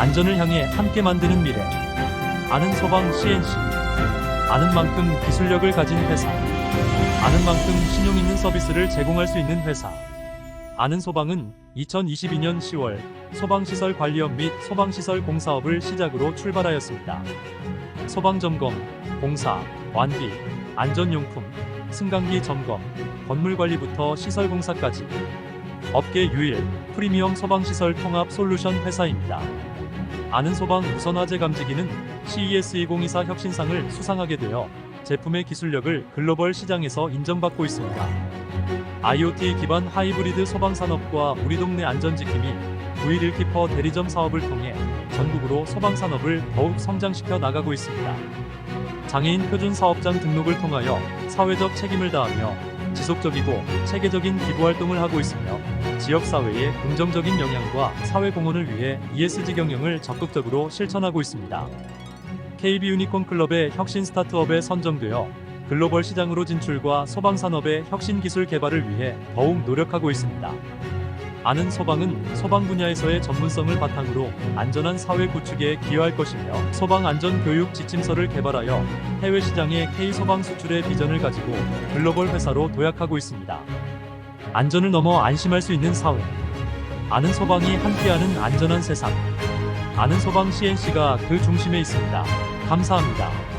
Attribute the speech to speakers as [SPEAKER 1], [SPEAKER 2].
[SPEAKER 1] 안전을 향해 함께 만드는 미래. 아는 소방 CNC. 아는 만큼 기술력을 가진 회사. 아는 만큼 신용 있는 서비스를 제공할 수 있는 회사. 아는 소방은 2022년 10월 소방시설 관리업 및 소방시설 공사업을 시작으로 출발하였습니다. 소방점검, 공사, 완비, 안전용품, 승강기 점검, 건물관리부터 시설공사까지 업계 유일 프리미엄 소방시설 통합 솔루션 회사입니다. 아는 소방 무선 화재 감지기는 CES 2024 혁신상을 수상하게 되어 제품의 기술력을 글로벌 시장에서 인정받고 있습니다. IoT 기반 하이브리드 소방 산업과 우리 동네 안전지킴이 911키퍼 대리점 사업을 통해 전국으로 소방 산업을 더욱 성장시켜 나가고 있습니다. 장애인 표준 사업장 등록을 통하여 사회적 책임을 다하며 지속적이고 체계적인 기부 활동을 하고 있으며 지역 사회의 긍정적인 영향과 사회 공헌을 위해 ESG 경영을 적극적으로 실천하고 있습니다. KB 유니콘 클럽의 혁신 스타트업에 선정되어 글로벌 시장으로 진출과 소방 산업의 혁신 기술 개발을 위해 더욱 노력하고 있습니다. 아는 소방은 소방 분야에서의 전문성을 바탕으로 안전한 사회 구축에 기여할 것이며 소방 안전 교육 지침서를 개발하여 해외 시장의 K 소방 수출의 비전을 가지고 글로벌 회사로 도약하고 있습니다. 안전을 넘어 안심할 수 있는 사회. 아는 소방이 함께하는 안전한 세상. 아는 소방 CNC가 그 중심에 있습니다. 감사합니다.